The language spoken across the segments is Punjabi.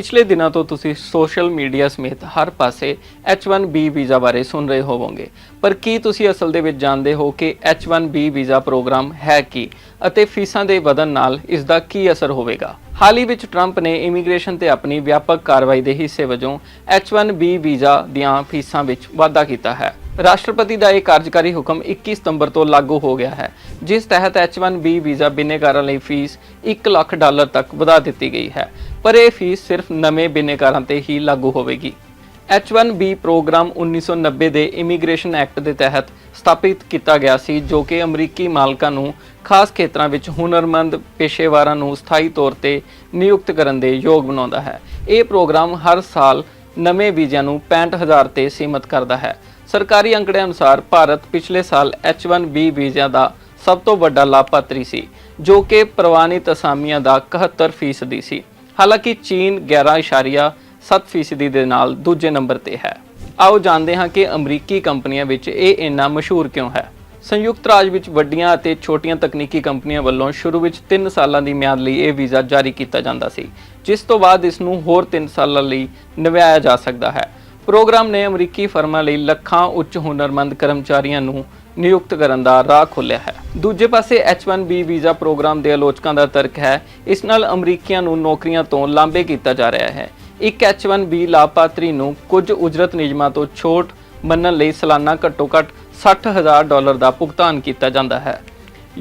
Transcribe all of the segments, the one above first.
ਪਿਛਲੇ ਦਿਨਾਂ ਤੋਂ ਤੁਸੀਂ ਸੋਸ਼ਲ ਮੀਡੀਆ ਸਮੇਤ ਹਰ ਪਾਸੇ H1B ਵੀਜ਼ਾ ਬਾਰੇ ਸੁਣ ਰਹੇ ਹੋਵੋਗੇ। ਪਰ ਕੀ ਤੁਸੀਂ ਅਸਲ ਦੇ ਵਿੱਚ ਜਾਣਦੇ ਹੋ ਕਿ H1B ਵੀਜ਼ਾ ਪ੍ਰੋਗਰਾਮ ਹੈ ਕੀ ਅਤੇ ਫੀਸਾਂ ਦੇ ਵਧਣ ਨਾਲ ਇਸ ਦਾ ਕੀ ਅਸਰ ਹੋਵੇਗਾ? ਹਾਲ ਹੀ ਵਿੱਚ ਟਰੰਪ ਨੇ ਇਮੀਗ੍ਰੇਸ਼ਨ ਤੇ ਆਪਣੀ ਵਿਆਪਕ ਕਾਰਵਾਈ ਦੇ ਹਿੱਸੇ ਵਜੋਂ H1B ਵੀਜ਼ਾ ਦੀਆਂ ਫੀਸਾਂ ਵਿੱਚ ਵਾਧਾ ਕੀਤਾ ਹੈ। ਰਾਸ਼ਟਰਪਤੀ ਦਾ ਇਹ ਕਾਰਜਕਾਰੀ ਹੁਕਮ 21 ਸਤੰਬਰ ਤੋਂ ਲਾਗੂ ਹੋ ਗਿਆ ਹੈ, ਜਿਸ ਤਹਿਤ H1B ਵੀਜ਼ਾ ਬਿਨੇਕਾਰਾਂ ਲਈ ਫੀਸ 1 ਲੱਖ ਡਾਲਰ ਤੱਕ ਵਧਾ ਦਿੱਤੀ ਗਈ ਹੈ। ਪਰ ਇਹ ਫੀਸ ਸਿਰਫ ਨਵੇਂ ਬਿਨੇਕਾਰਾਂ ਤੇ ਹੀ ਲਾਗੂ ਹੋਵੇਗੀ। H1B ਪ੍ਰੋਗਰਾਮ 1990 ਦੇ ਇਮੀਗ੍ਰੇਸ਼ਨ ਐਕਟ ਦੇ ਤਹਿਤ ਸਥਾਪਿਤ ਕੀਤਾ ਗਿਆ ਸੀ, ਜੋ ਕਿ ਅਮਰੀਕੀ ਮਾਲਕਾਂ ਨੂੰ ਖਾਸ ਖੇਤਰਾਂ ਵਿੱਚ ਹੁਨਰਮੰਦ ਪੇਸ਼ੇਵਾਰਾਂ ਨੂੰ ਸਥਾਈ ਤੌਰ ਤੇ ਨਿਯੁਕਤ ਕਰਨ ਦੇ ਯੋਗ ਬਣਾਉਂਦਾ ਹੈ। ਇਹ ਪ੍ਰੋਗਰਾਮ ਹਰ ਸਾਲ ਨਵੇਂ ਵੀਜ਼ਿਆਂ ਨੂੰ 65000 ਤੇ ਸੀਮਤ ਕਰਦਾ ਹੈ। ਸਰਕਾਰੀ ਅੰਕੜਿਆਂ ਅਨੁਸਾਰ ਭਾਰਤ ਪਿਛਲੇ ਸਾਲ H1B ਵੀਜ਼ਿਆਂ ਦਾ ਸਭ ਤੋਂ ਵੱਡਾ ਲਾਭਪਾਤਰੀ ਸੀ, ਜੋ ਕਿ ਪ੍ਰਵਾਨਿਤ ਅਸਾਮੀਆਂ ਦਾ 71% ਸੀ। ਹਾਲਾਂਕਿ ਚੀਨ 11.7% ਦੇ ਨਾਲ ਦੂਜੇ ਨੰਬਰ ਤੇ ਹੈ। ਆਓ ਜਾਣਦੇ ਹਾਂ ਕਿ ਅਮਰੀਕੀ ਕੰਪਨੀਆਂ ਵਿੱਚ ਇਹ ਇੰਨਾ ਮਸ਼ਹੂਰ ਕਿਉਂ ਹੈ। ਸੰਯੁਕਤ ਰਾਜ ਵਿੱਚ ਵੱਡੀਆਂ ਅਤੇ ਛੋਟੀਆਂ ਤਕਨੀਕੀ ਕੰਪਨੀਆਂ ਵੱਲੋਂ ਸ਼ੁਰੂ ਵਿੱਚ 3 ਸਾਲਾਂ ਦੀ ਮਿਆਦ ਲਈ ਇਹ ਵੀਜ਼ਾ ਜਾਰੀ ਕੀਤਾ ਜਾਂਦਾ ਸੀ, ਜਿਸ ਤੋਂ ਬਾਅਦ ਇਸ ਨੂੰ ਹੋਰ 3 ਸਾਲਾਂ ਲਈ ਨਵਿਆਇਆ ਜਾ ਸਕਦਾ ਹੈ। ਪ੍ਰੋਗਰਾਮ ਨੇ ਅਮਰੀਕੀ ਫਰਮਾਂ ਲਈ ਲੱਖਾਂ ਉੱਚ ਹੁਨਰਮੰਦ ਕਰਮਚਾਰੀਆਂ ਨੂੰ ਨਿਯੁਕਤ ਕਰਨ ਦਾ ਰਾਹ ਖੋਲ੍ਹਿਆ ਹੈ। ਦੂਜੇ ਪਾਸੇ H1B ਵੀਜ਼ਾ ਪ੍ਰੋਗਰਾਮ ਦੇ ਆਲੋਚਕਾਂ ਦਾ ਤਰਕ ਹੈ। ਇਸ ਨਾਲ ਅਮਰੀਕੀਆਂ ਨੂੰ ਨੌਕਰੀਆਂ ਤੋਂ ਲਾਂਭੇ ਕੀਤਾ ਜਾ ਰਿਹਾ ਹੈ। ਇੱਕ H1B ਲਾਭਪਾਤਰੀ ਨੂੰ ਕੁਝ ਉਜਰਤ ਨਿਯਮਾਂ ਤੋਂ ਛੋਟ ਮੰਨਣ ਲਈ ਸਾਲਾਨਾ ਘੱਟੋ-ਘੱਟ 60000 ਡਾਲਰ ਦਾ ਭੁਗਤਾਨ ਕੀਤਾ ਜਾਂਦਾ ਹੈ।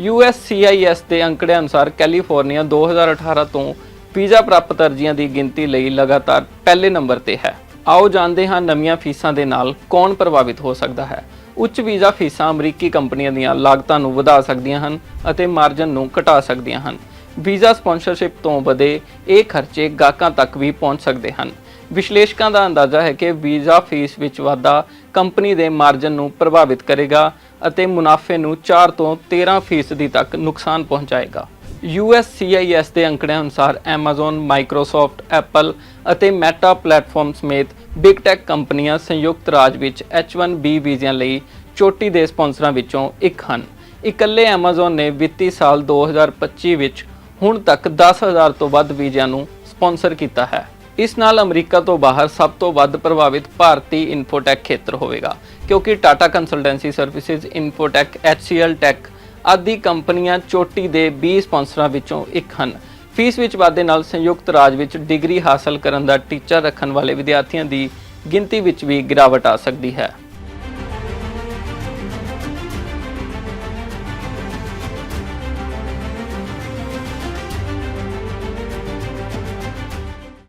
USCIS ਦੇ ਅੰਕੜਿਆਂ ਅਨੁਸਾਰ ਕੈਲੀਫੋਰਨੀਆ 2018 ਤੋਂ ਵੀਜ਼ਾ ਪ੍ਰਾਪਤ ਅਰਜ਼ੀਆਂ ਦੀ ਗਿਣਤੀ ਲਈ ਲਗਾਤਾਰ ਪਹਿਲੇ ਨੰਬਰ ਤੇ ਹੈ। ਆਓ ਜਾਣਦੇ ਹਾਂ ਨਵੀਆਂ ਫੀਸਾਂ ਦੇ ਨਾਲ ਕੌਣ ਪ੍ਰਭਾਵਿਤ ਹੋ ਸਕਦਾ ਹੈ। ਉੱਚ ਵੀਜ਼ਾ ਫੀਸਾਂ ਅਮਰੀਕੀ ਕੰਪਨੀਆਂ ਦੀਆਂ ਲਾਗਤਾਂ ਨੂੰ ਵਧਾ ਸਕਦੀਆਂ ਹਨ ਅਤੇ ਮਾਰਜਨ ਨੂੰ ਘਟਾ ਸਕਦੀਆਂ ਹਨ। ਵੀਜ਼ਾ ਸਪਾਂਸਰਸ਼ਿਪ ਤੋਂ ਵਧੇ ਇਹ ਖਰਚੇ ਗਾਹਕਾਂ ਤੱਕ ਵੀ ਪਹੁੰਚ ਸਕਦੇ ਹਨ। ਵਿਸ਼ਲੇਸ਼ਕਾਂ ਦਾ ਅੰਦਾਜ਼ਾ ਹੈ ਕਿ ਵੀਜ਼ਾ ਫੀਸ ਵਿੱਚ ਵਾਧਾ ਕੰਪਨੀ ਦੇ ਮਾਰਜਨ ਨੂੰ ਪ੍ਰਭਾਵਿਤ ਕਰੇਗਾ ਅਤੇ ਮੁਨਾਫੇ ਨੂੰ 4 ਤੋਂ 13% ਫੀਸਦੀ ਤੱਕ ਨੁਕਸਾਨ ਪਹੁੰਚਾਏਗਾ। USCIS ਦੇ ਅੰਕੜਿਆਂ ਅਨੁਸਾਰ Amazon, Microsoft, Apple ਅਤੇ Meta ਪਲੇਟਫਾਰਮ ਸਮੇਤ ਬਿਗ ਟੈਕ ਕੰਪਨੀਆਂ ਸੰਯੁਕਤ ਰਾਜ ਵਿੱਚ H1B ਵੀਜ਼ਿਆਂ ਲਈ ਚੋਟੀ ਦੇ ਸਪਾਂਸਰਾਂ ਵਿੱਚੋਂ ਇੱਕ ਹਨ। ਇਕੱਲੇ Amazon ਨੇ ਵਿੱਤੀ ਸਾਲ 2025 ਵਿੱਚ ਹੁਣ ਤੱਕ 10000 ਤੋਂ ਵੱਧ ਵੀਜ਼ਿਆਂ ਨੂੰ ਸਪਾਂਸਰ ਕੀਤਾ ਹੈ। ਇਸ ਨਾਲ ਅਮਰੀਕਾ ਤੋਂ ਬਾਹਰ ਸਭ ਤੋਂ ਵੱਧ ਪ੍ਰਭਾਵਿਤ ਭਾਰਤੀ ਇਨਫੋਟੈਕ ਖੇਤਰ ਹੋਵੇਗਾ, ਕਿਉਂਕਿ Tata consultancy services Infotech HCL tech ਆਦਿ ਕੰਪਨੀਆਂ ਚੋਟੀ ਦੇ 20 ਸਪਾਂਸਰਾਂ ਵਿੱਚੋਂ ਇੱਕ ਹਨ। ਫੀਸ ਵਿੱਚ ਵਾਧੇ ਨਾਲ ਸੰਯੁਕਤ ਰਾਜ ਵਿੱਚ ਡਿਗਰੀ ਹਾਸਲ ਕਰਨ ਦਾ ਟੀਚਾ ਰੱਖਣ ਵਾਲੇ ਵਿਦਿਆਰਥੀਆਂ ਦੀ ਗਿਣਤੀ ਵਿੱਚ ਵੀ ਗਿਰਾਵਟ ਆ ਸਕਦੀ ਹੈ।